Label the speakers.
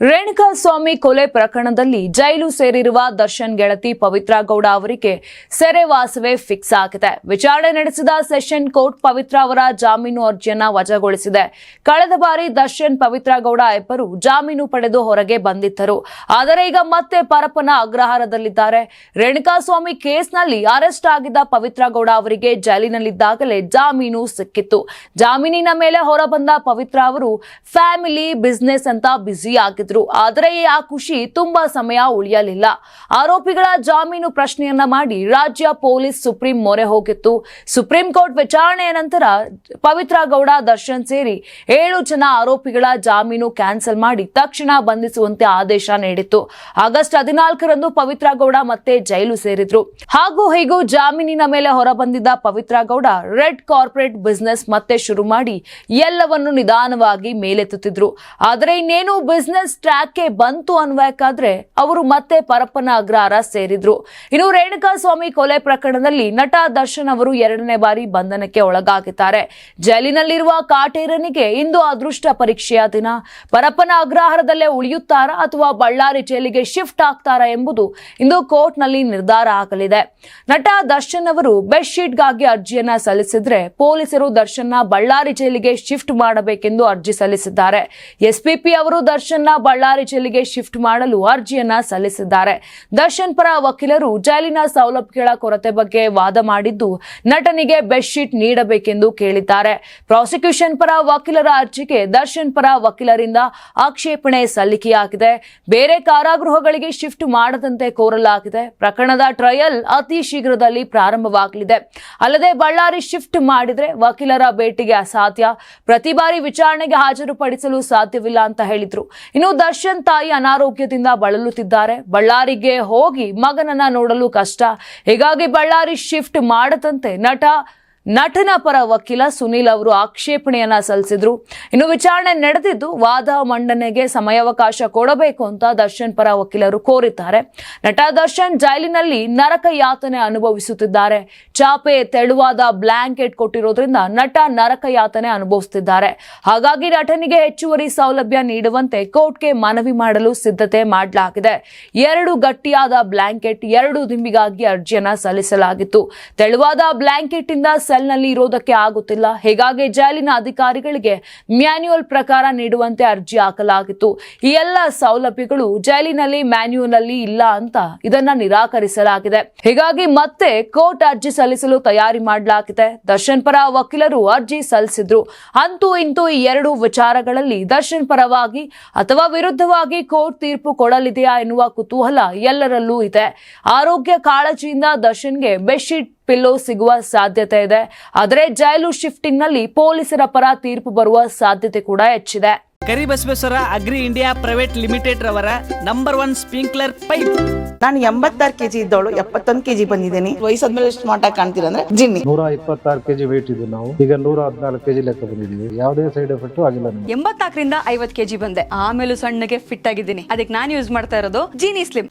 Speaker 1: ರೇಣುಕಾ ಸ್ವಾಮಿ ಕೊಲೆ ಪ್ರಕರಣದಲ್ಲಿ ಜೈಲು ಸೇರಿರುವ ದರ್ಶನ್ ಗೆಳತಿ ಪವಿತ್ರ ಗೌಡ ಅವರಿಗೆ ಸೆರೆವಾಸವೇ ಫಿಕ್ಸ್ ಆಗಿದೆ. ವಿಚಾರಣೆ ನಡೆಸಿದ ಸೆಷನ್ ಕೋರ್ಟ್ ಪವಿತ್ರ ಅವರ ಜಾಮೀನು ಅರ್ಜಿಯನ್ನ ವಜಾಗೊಳಿಸಿದೆ. ಕಳೆದ ಬಾರಿ ದರ್ಶನ್ ಪವಿತ್ರ ಗೌಡ ಇಬ್ಬರು ಜಾಮೀನು ಪಡೆದು ಹೊರಗೆ ಬಂದಿದ್ದರು. ಆದರೆ ಈಗ ಮತ್ತೆ ಪರಪ್ಪನ ಅಗ್ರಹಾರದಲ್ಲಿದ್ದಾರೆ. ರೇಣುಕಾ ಸ್ವಾಮಿ ಕೇಸ್ನಲ್ಲಿ ಅರೆಸ್ಟ್ ಆಗಿದ್ದ ಪವಿತ್ರ ಗೌಡ ಅವರಿಗೆ ಜೈಲಿನಲ್ಲಿದ್ದಾಗಲೇ ಜಾಮೀನು ಸಿಕ್ಕಿತ್ತು. ಜಾಮೀನಿನ ಮೇಲೆ ಹೊರಬಂದ ಪವಿತ್ರ ಅವರು ಫ್ಯಾಮಿಲಿ, ಬಿಸ್ನೆಸ್ ಅಂತ ಬ್ಯುಸಿ ಆಗಿದ್ರು ಆದರೆ ಆ ಖುಷಿ ತುಂಬಾ ಸಮಯ ಉಳಿಯಲಿಲ್ಲ. ಆರೋಪಿಗಳ ಜಾಮೀನು ಪ್ರಶ್ನೆಯನ್ನ ಮಾಡಿ ರಾಜ್ಯ ಪೊಲೀಸ್ ಸುಪ್ರೀಂ ಮೊರೆ ಹೋಗಿತ್ತು. ಸುಪ್ರೀಂ ಕೋರ್ಟ್ ವಿಚಾರಣೆಯ ನಂತರ ಪವಿತ್ರ ಗೌಡ, ದರ್ಶನ್ ಸೇರಿ ಏಳು ಜನ ಆರೋಪಿಗಳ ಜಾಮೀನು ಕ್ಯಾನ್ಸಲ್ ಮಾಡಿ ತಕ್ಷಣ ಬಂಧಿಸುವಂತೆ ಆದೇಶ ನೀಡಿತ್ತು. ಆಗಸ್ಟ್ ಹದಿನಾಲ್ಕರಂದು ಪವಿತ್ರ ಗೌಡ ಮತ್ತೆ ಜೈಲು ಸೇರಿದ್ರು. ಹಾಗೂ ಹೀಗೂ ಜಾಮೀನಿನ ಮೇಲೆ ಹೊರಬಂದಿದ್ದ Pavithra Gowda red corporate business ಮತ್ತೆ ಶುರು ಮಾಡಿ ಎಲ್ಲವನ್ನು ನಿಧಾನವಾಗಿ ಮೇಲೆತ್ತುತ್ತಿದ್ರು. ಆದರೆ ಇನ್ನೇನು ಬಿಸ್ನೆಸ್ ಟ್ರ್ಯಾಕ್ಗೆ ಬಂತು ಅನ್ವಯಕ್ಕಾದ್ರೆ ಅವರು ಮತ್ತೆ ಪರಪ್ಪನ ಅಗ್ರಹಾರ ಸೇರಿದ್ರು. ಇನ್ನು ರೇಣುಕಾ ಸ್ವಾಮಿ ಕೊಲೆ ಪ್ರಕರಣದಲ್ಲಿ ನಟ ದರ್ಶನ್ ಅವರು ಎರಡನೇ ಬಾರಿ ಬಂಧನಕ್ಕೆ ಒಳಗಾಗಿದ್ದಾರೆ. ಜೈಲಿನಲ್ಲಿರುವ ಕಾಟೇರನಿಗೆ ಇಂದು ಅದೃಷ್ಟ ಪರೀಕ್ಷೆಯ ದಿನ. ಪರಪ್ಪನ ಅಗ್ರಹಾರದಲ್ಲೇ ಉಳಿಯುತ್ತಾರಾ ಅಥವಾ ಬಳ್ಳಾರಿ ಜೈಲಿಗೆ ಶಿಫ್ಟ್ ಆಗ್ತಾರಾ ಎಂಬುದು ಇಂದು ಕೋರ್ಟ್ನಲ್ಲಿ ನಿರ್ಧಾರ ಆಗಲಿದೆ. ನಟ ದರ್ಶನ್ ಅವರು ಬೆಡ್ ಶೀಟ್ಗಾಗಿ ಅರ್ಜಿಯನ್ನ ಸಲ್ಲಿಸಿದ್ರೆ ಪೊಲೀಸರು ದರ್ಶನ್ನ ಬಳ್ಳಾರಿ ಜೈಲಿಗೆ ಶಿಫ್ಟ್ ಮಾಡಬೇಕೆಂದು ಅರ್ಜಿ ಸಲ್ಲಿಸಿದ್ದಾರೆ. ಎಸ್ಪಿಪಿ ಅವರು ದರ್ಶನ್ನ ಬಳ್ಳಾರಿ ಜೈಲಿಗೆ ಶಿಫ್ಟ್ ಮಾಡಲು ಅರ್ಜಿಯನ್ನ ಸಲ್ಲಿಸಿದ್ದಾರೆ. ದರ್ಶನ್ ಪರ ವಕೀಲರು ಜೈಲಿನ ಸೌಲಭ್ಯಗಳ ಕೊರತೆ ಬಗ್ಗೆ ವಾದ ಮಾಡಿದ್ದು ನಟನಿಗೆ ಬೆಡ್ಶೀಟ್ ನೀಡಬೇಕೆಂದು ಕೇಳಿದ್ದಾರೆ. ಪ್ರಾಸಿಕ್ಯೂಷನ್ ಪರ ವಕೀಲರ ಅರ್ಜಿಗೆ ದರ್ಶನ್ ಪರ ವಕೀಲರಿಂದ ಆಕ್ಷೇಪಣೆ ಸಲ್ಲಿಕೆಯಾಗಿದೆ. ಬೇರೆ ಕಾರಾಗೃಹಗಳಿಗೆ ಶಿಫ್ಟ್ ಮಾಡದಂತೆ ಕೋರಲಾಗಿದೆ. ಪ್ರಕರಣದ ಟ್ರಯಲ್ ಅತಿ ಶೀಘ್ರದಲ್ಲಿ ಪ್ರಾರಂಭವಾಗಲಿದೆ. ಅಲ್ಲದೆ ಬಳ್ಳಾರಿ ಶಿಫ್ಟ್ ಮಾಡಿದ್ರೆ ವಕೀಲರ ಭೇಟಿಗೆ ಅಸಾಧ್ಯ. ಪ್ರತಿ ಬಾರಿ ವಿಚಾರಣೆಗೆ ಹಾಜರುಪಡಿಸಲು ಸಾಧ್ಯವಿಲ್ಲ ಅಂತ ಹೇಳಿದ್ರು. ಇನ್ನು ದರ್ಶನ್ ತಾಯಿ ಅನಾರೋಗ್ಯದಿಂದ ಬಳಲುತ್ತಿದ್ದಾರೆ. ಬಳ್ಳಾರಿಗೆ ಹೋಗಿ ಮಗನನ್ನ ನೋಡಲು ಕಷ್ಟ. ಹೀಗಾಗಿ ಬಳ್ಳಾರಿ ಶಿಫ್ಟ್ ಮಾಡದಂತೆ ನಟ ನಟನ ಪರ ವಕೀಲ ಸುನೀಲ್ ಅವರು ಆಕ್ಷೇಪಣೆಯನ್ನ ಸಲ್ಲಿಸಿದ್ರು. ಇನ್ನು ವಿಚಾರಣೆ ನಡೆದಿದ್ದು ವಾದ ಮಂಡನೆಗೆ ಸಮಯಾವಕಾಶ ಕೊಡಬೇಕು ಅಂತ ದರ್ಶನ್ ಪರ ವಕೀಲರು ಕೋರಿದ್ದಾರೆ. ನಟ ದರ್ಶನ್ ಜೈಲಿನಲ್ಲಿ ನರಕ ಯಾತನೆ ಅನುಭವಿಸುತ್ತಿದ್ದಾರೆ. ಚಾಪೆ ತೆಳುವಾದ ಬ್ಲಾಂಕೆಟ್ ಕೊಟ್ಟಿರೋದ್ರಿಂದ ನಟ ನರಕ ಯಾತನೆ ಅನುಭವಿಸುತ್ತಿದ್ದಾರೆ ಹಾಗಾಗಿ ನಟನಿಗೆ ಹೆಚ್ಚುವರಿ ಸೌಲಭ್ಯ ನೀಡುವಂತೆ ಕೋರ್ಟ್ಗೆ ಮನವಿ ಮಾಡಲು ಸಿದ್ಧತೆ ಮಾಡಲಾಗಿದೆ. ಎರಡು ಗಟ್ಟಿಯಾದ ಬ್ಲಾಂಕೆಟ್ ಎರಡು ದಿಂಬಿಗಾಗಿ ಅರ್ಜಿಯನ್ನ ಸಲ್ಲಿಸಲಾಗಿತ್ತು. ತೆಳುವಾದ ಬ್ಲಾಂಕೆಟ್ ಇಂದ ಸೆಲ್ನಲ್ಲಿ ಇರೋದಕ್ಕೆ ಆಗುತ್ತಿಲ್ಲ. ಹೀಗಾಗಿ ಜೈಲಿನ ಅಧಿಕಾರಿಗಳಿಗೆ ಮ್ಯಾನ್ಯುಯಲ್ ಪ್ರಕಾರ ನೀಡುವಂತೆ ಅರ್ಜಿ ಹಾಕಲಾಗಿತ್ತು. ಈ ಎಲ್ಲ ಸೌಲಭ್ಯಗಳು ಜೈಲಿನಲ್ಲಿ ಮ್ಯಾನ್ಯುಯಲ್ ಅಲ್ಲಿ ಇಲ್ಲ ಅಂತ ಇದನ್ನ ನಿರಾಕರಿಸಲಾಗಿದೆ. ಹೀಗಾಗಿ ಮತ್ತೆ ಕೋರ್ಟ್ ಅರ್ಜಿ ಸಲ್ಲಿಸಲು ತಯಾರಿ ಮಾಡಲಾಗಿದೆ. ದರ್ಶನ್ ಪರ ವಕೀಲರು ಅರ್ಜಿ ಸಲ್ಲಿಸಿದ್ರು. ಅಂತೂ ಇಂತೂ ಈ ಎರಡು ವಿಚಾರಗಳಲ್ಲಿ ದರ್ಶನ್ ಪರವಾಗಿ ಅಥವಾ ವಿರುದ್ಧವಾಗಿ ಕೋರ್ಟ್ ತೀರ್ಪು ಕೊಡಲಿದೆಯಾ ಎನ್ನುವ ಕುತೂಹಲ ಎಲ್ಲರಲ್ಲೂ ಇದೆ. ಆರೋಗ್ಯ ಕಾಳಜಿಯಿಂದ ದರ್ಶನ್ಗೆ ಬೆಡ್ಶೀಟ್ ಪಿಲ್ಲೋ ಸಿಗುವ ಸಾಧ್ಯತೆ ಇದೆ. ಆದರೆ ಜೈಲು ಶಿಫ್ಟಿಂಗ್ನಲ್ಲಿ ಪೊಲೀಸರ ಪರ ತೀರ್ಪು ಬರುವ ಸಾಧ್ಯತೆ ಕೂಡ ಹೆಚ್ಚಿದೆ.
Speaker 2: Karibasaveshwara agri India private limited ರವರ ನಂಬರ್ ಒನ್ ಸ್ಪ್ರಿಂಕ್ಲರ್ ಪೈಪ್.
Speaker 3: ನಾನು ಎಂಬತ್ತಾರು ಕೆಜಿ ಇದ್ದವಳು ಎಪ್ಪತ್ತೊಂದು ಕೆಜಿ ಬಂದಿದ್ದೀನಿ. ವಯಸ್ಸಾದ್ಮೇಲೆ ಸ್ಮಾರ್ಟ್ ಆಗಿ ಕಾಣ್ತೀರ ಅಂದ್ರೆ ಜಿನ್ನಿ.
Speaker 4: ನೂರ ಇಪ್ಪತ್ತಾರು ಕೆಜಿ ವೇಟ್ ಇದ್ದು ನಾವು. ಈಗ ನೂರ ಹದಿನಾಲ್ಕು ಕೆಜಿ ಲೆಕ್ಕ ಬಂದಿದ್ದೀವಿ. ಯಾವುದೇ ಸೈಡ್ ಎಫೆಕ್ಟ್ ಆಗಿಲ್ಲ ಎಂಬತ್ತಾಕರಿಂದ
Speaker 5: ಎಂಬತ್ನಾಲ್ಕರಿಂದ ಐವತ್ ಕೆಜಿ ಬಂದೆ. ಆಮೇಲೆ ಸಣ್ಣಗೆ ಫಿಟ್ ಆಗಿದ್ದೀನಿ. ಅದಕ್ಕೆ ನಾನು ಯೂಸ್ ಮಾಡ್ತಾ ಇರೋದು ಜೀನಿ ಸ್ಲಿಮ್